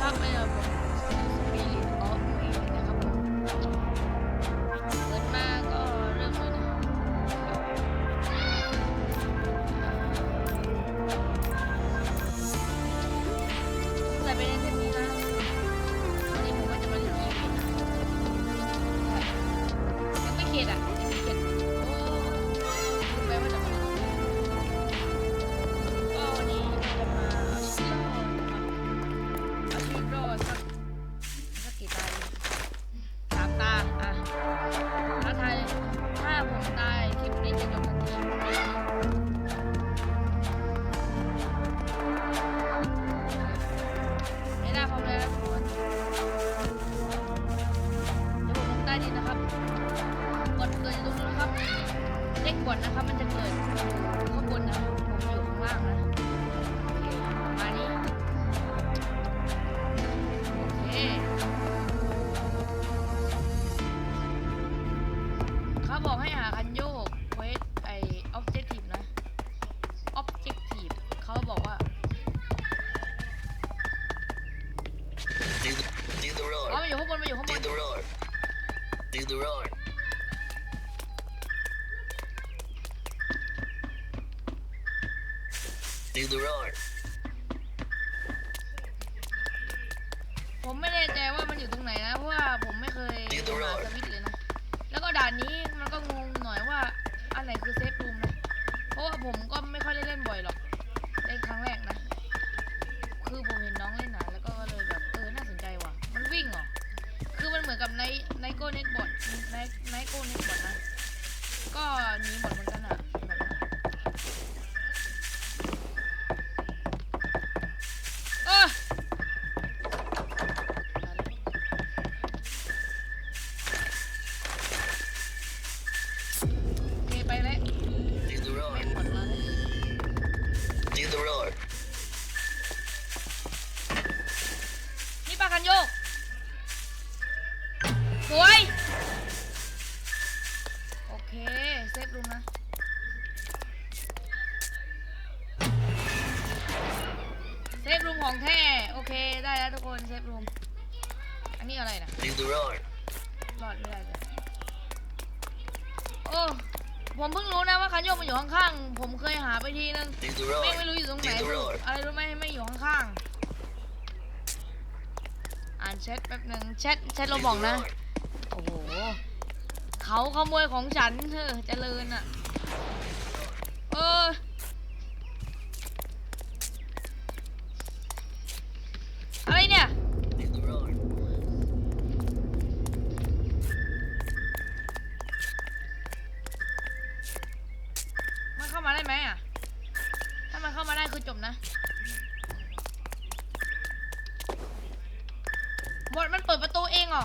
ครับ Do the roar. ผมไม่แน่ใจว่ามันอยู่ตรงไหนนะเพราะว่าผมไม่เคยหาสวิตช์เลยนะ แล้วก็ด่านนี้มันก็งงหน่อยว่าอันไหนคือเซฟรูมนะ เพราะว่าผมก็ไม่ค่อยได้เล่นบ่อยหรอกเล่นครั้งแรกนะ คือผมเห็นน้องเล่นหนาแล้วก็เลยแบบเออน่าสนใจว่ะ มันวิ่งเหรอ คือมันเหมือนกับไนไนโก้เน็ตบอทไนไนโก้เน็ตบอทนะ ก็หนีหมดเหมือนกัน ของแท้โอเคได้แล้วทุกคนเซฟรูมอันนี้อะไรนะ Do the roar. รอดไม่ได้เลยโอ้ผมเพิ่งรู้นะว่าคันโยกมันอยู่ข้างๆผมเคยหาไปทีนึง Do the ไม่ roar. ไม่รู้อยู่ตรงไหน Do the สรุป roar. อะไรรู้ไหมไม่อยู่ข้างๆอ่านแชทแป๊บหนึ่งแชทแชท Do เรา the บอกนะ roar. โอ้โหเขาขโมยของฉันเธอเจริญอะ เออ อะไรเนี่ย มันเข้ามาได้ไหมอะ ถ้ามันเข้ามาได้คือจบนะบทมันเปิดประตูเองเหรอ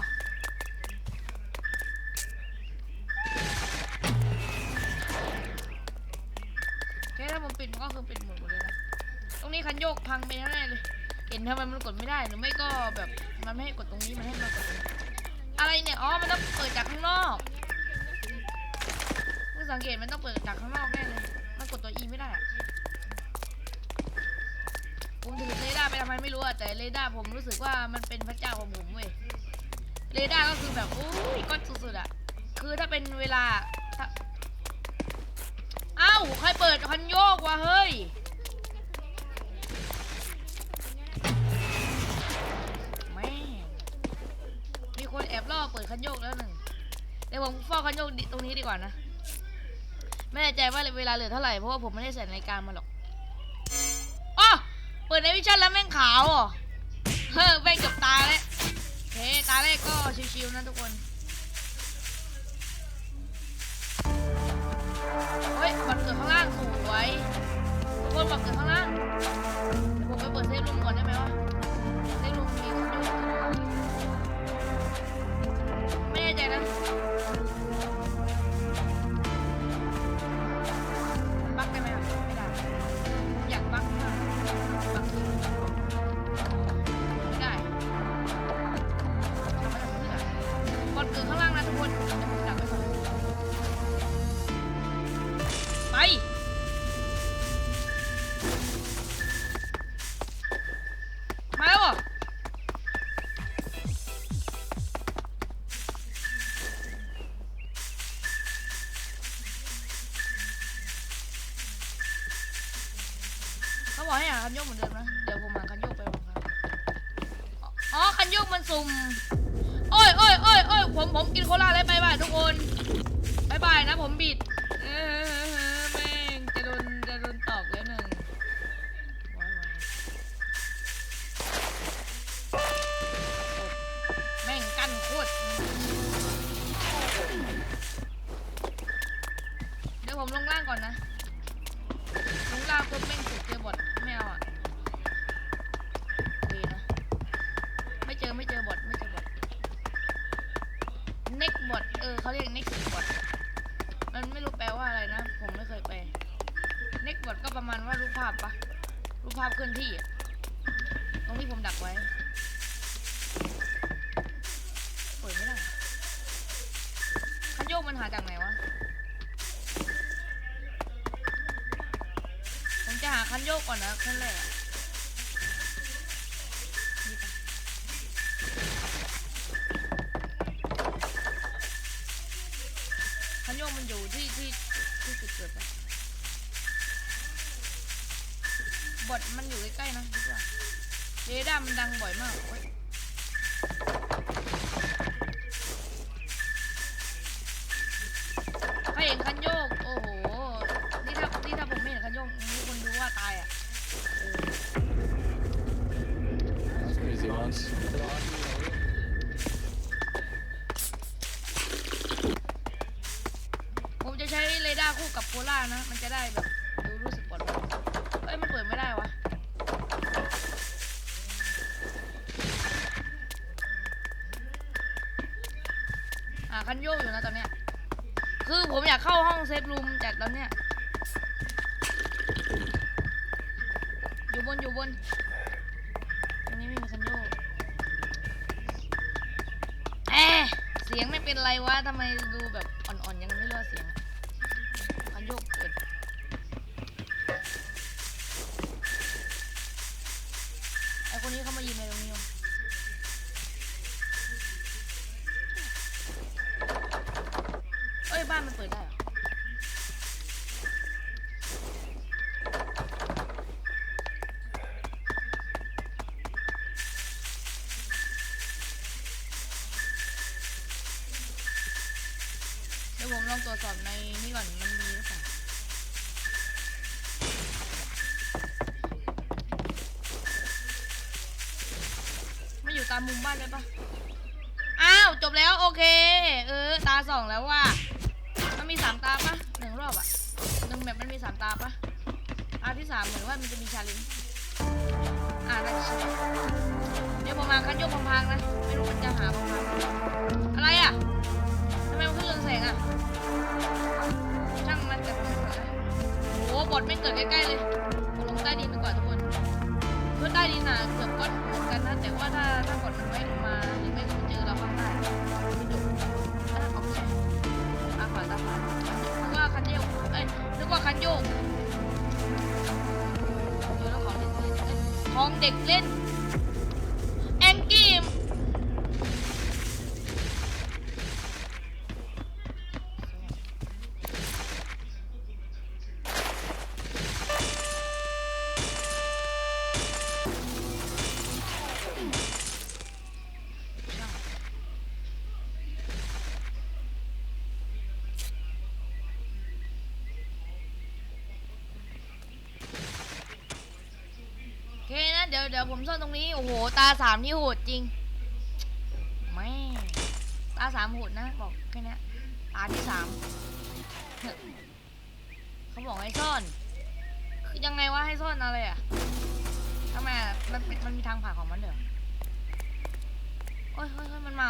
โอเคถ้าผมปิดมันก็คือปิดหมดหมดเลยนะ ตรงนี้คันโยกพังไปแน่เลย เห็นทำไมมันกดไม่ได้หรือไม่ก็แบบมันไม่ให้กดตรงนี้มันให้มากดตรงนี้อะไรเนี่ยอ๋อมันต้องเปิดจากข้างนอกเพิ่งสังเกตมันต้องเปิดจากข้างนอกแน่เลยมันกดตัว E ไม่ได้อะผมถือเรดาร์ไปทำไมไม่รู้อะแต่เรดาร์ผมรู้สึกว่ามันเป็นพระเจ้าของผมเว้ยเรดาร์ก็คือแบบอุ้ยก็สุดๆอะคือถ้าเป็นเวลาถ้าเอ้าใครเปิดคันโยกวะเฮ้ย คนแอบล่อเปิดคันโยกแล้วหนึ่งเดี๋ยวผมเฝ้าคันโยกตรงนี้ดีกว่านะ ไม่แน่ใจว่าเวลาเหลือเท่าไหร่เพราะว่าผมไม่ได้ใส่นาฬิกามาหรอกอ๋อเปิดในวิชั่นแล้วแม่งขาวอะเฮ้อแม่งจบตาแล้วโอเคตาแรกก็ชิวๆนะทุกคนเฮ้ยบัตรเกิดข้างล่างสวยทุกคนบัตรเกิดข้างล่างเดี๋ยวผมไปเปิดเซฟรูมก่อนได้ไหมวะเซฟรูมมีคนอยู่ ไนโยกเหมือนเดิมนะ เดี๋ยวผมหาคันโยกไปวางครับอ๋อ คันโยกมันสุ่ม โอ้ยโอ้ยโอ้ยโอ้ยผมผมกินโคลาแล้วบายบายทุกคนบายบายนะผมบิด next bot เออเขาเรียก next bot มันไม่รู้แปลว่าอะไรนะ ผมไม่เคยแปล next bot ก็ประมาณว่ารูปภาพปะรูปภาพเคลื่อนที่ตรงที่ผมดักไว้เปิดไม่ได้คันโยกมันหาจากไหนวะผมจะหาคันโยกก่อนนะขั้นแรก คันโยกมันอยู่ที่ที่ที่จุดเกิดปะบทมันอยู่ใกล้ๆนะดีกว่าเรดาร์มันดังบ่อยมากโอ้ย คันโยกอยู่นะตอนเนี้ย คือผมอยากเข้าห้องเซฟรูมจัดตอนเนี้ยอยู่บนอยู่บน ตรงนี้ไม่มีคันโยกแอะเสียงไม่เป็นไรวะทำไมดูแบบอ่อนๆยังไม่รู้เสียงคันโยกเปิดไอคนนี้เขา รวจสอบในนี่ก่อนมันมีหรือเปล่าไม่อยู่ตามมุมบ้านเลยปะอ้าวจบแล้วโอเค เออ ตาสองแล้วว่ะมันมีสามตาปะหนึ่งรอบอะหนึ่งแบบมันมีสามตาปะตาที่สามเหมือนว่ามันจะมีชาเลนอ่าน่าจะเดี๋ยวผมมาคันโยกพังๆนะไม่รู้มันจะหาพังๆอะไรอะ สงอะช่างมันแต่ผมไม่สนใจโอ้บอดไม่เกิดใกล้ๆเลยผมลงใต้ดินดีกว่าทุกคนเพื่อใต้ดินน่ะเกือบก็เหมือนกันนะ แต่ว่าถ้าถ้ากดมันไม่มาหรือไม่ก็เจอเราข้างใต้ไม่จบถ้าออกใช่ตาขวาตาขวานึกว่าคันโยกเอ้ยนึกว่าคันโยกเจอแล้วของเด็กเล่น เดี๋ยวเดี๋ยวผมซ่อนตรงนี้ โอ้โห ตาสามนี่โหดจริงไม่ตาสามโหดนะ บอกแค่นี้ตาที่สามเขาบอกให้ซ่อน คือยังไงวะให้ซ่อนอะไรอะทำไมมันเป็นมันมีทางผ่านของมันเด้อโอ้ยเฮ้ยเฮ้ยมันมา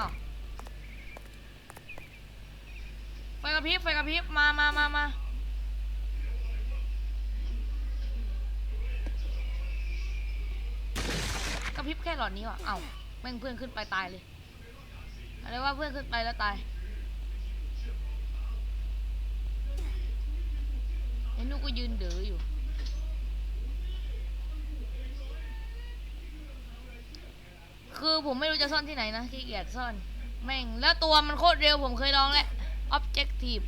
ไฟกระพริบไฟกระพริบมามามามา กระ พริบแค่หลอดนี้ว่ะเอ้าแม่งเพื่อนขึ้นไปตายเลยอะไรว่าเพื่อนขึ้นไปแล้วตายไอ้นุกก็ยืนเด๋ออยู่ คือผมไม่รู้จะซ่อนที่ไหนนะขี้เกียจซ่อน แม่งแล้วตัวมันโคตรเร็วผมเคยลองแล้ว objective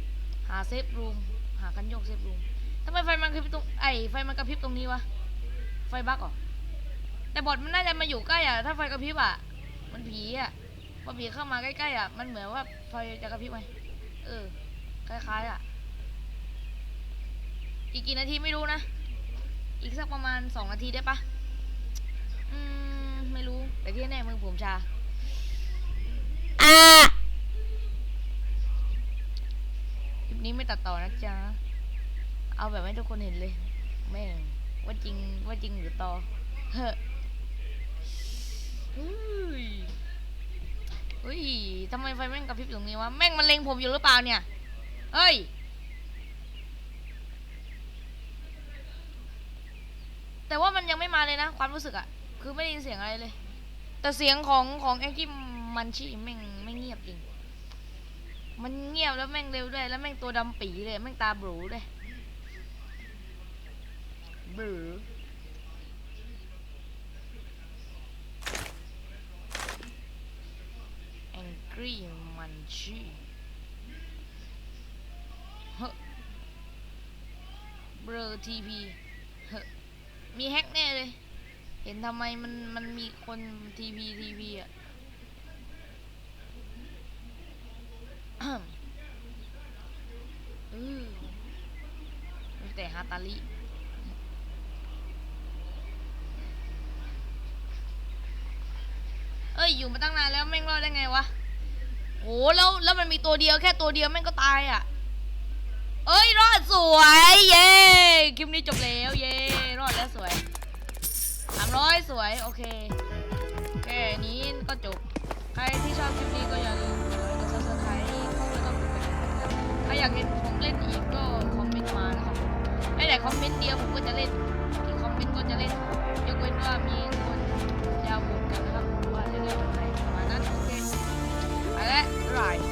หาเซฟรูมหากันโยกเซฟรูมทำไมไฟมันกระพริบตรงไอไฟมันกระพริบตรงนี้วะ ไฟบั๊กเหรอ แต่บอทมันน่าจะมาอยู่ใกล้อะ ถ้าไฟกระพริบอะ มันผีอะพอผีเข้ามาใกล้ๆอะ มันเหมือนว่าไฟจะกระพริบไหมเออ คล้ายๆอะ อีกกี่นาทีไม่รู้นะ อีกสักประมาณสองนาทีได้ปะอืม ไม่รู้ แต่ที่แน่มือผมชาอ่าคลิปนี้ไม่ตัดต่อนะจ๊ะ เอาแบบให้ทุกคนเห็นเลย แม่งว่าจริงว่าจริงหรือต่อเฮ้อ อุ้ยอุ้ยทำไมไฟแม่งกระพริบอยู่ตรงนี้วะ แม่งมันเล็งผมอยู่หรือเปล่าเนี่ย เฮ้ย แต่ว่ามันยังไม่มาเลยนะ ความรู้สึกอะคือไม่ได้ยินเสียงอะไรเลย แต่เสียงของของแองกี้มันชีแม่งไม่เงียบจริง มันเงียบแล้วแม่งเร็วด้วย แล้วแม่งตัวดำปีเลย แม่งตาบรูด้วยบ รีมันชีเฮ้เบลอทีพีเฮ้มีแฮกแน่เลย เห็นทำไมมันมันมีคนทีวีทีวีอะอือมีแต่ฮาตาลิเอ้ย อยู่มาตั้งนานแล้วแม่งรอดได้ไงวะ โอ้แล้วแล้วมันมีตัวเดียวแค่ตัวเดียวแม่งก็ตายอะ เอ้ยรอดสวยเย้คลิปนี้จบแล้วเย้รอดแล้วสวยสามร้อยสวยโอเคแค่นี้ก็จบ ใครที่ชอบคลิปนี้ก็อย่าลืมกดซับสไครต์เข้าไปก็กดกระดิ่งใครอยากเห็นผมเล่นอีกก็คอมเมนต์มานะครับไม่แต่คอมเมนต์เดียวผมก็จะเล่นกี่คอมเมนต์ก็จะเล่นยกเว้นว่ามีคนยาวผมกันนะครับว่าจะเล่นอะไรประมาณนั้น right.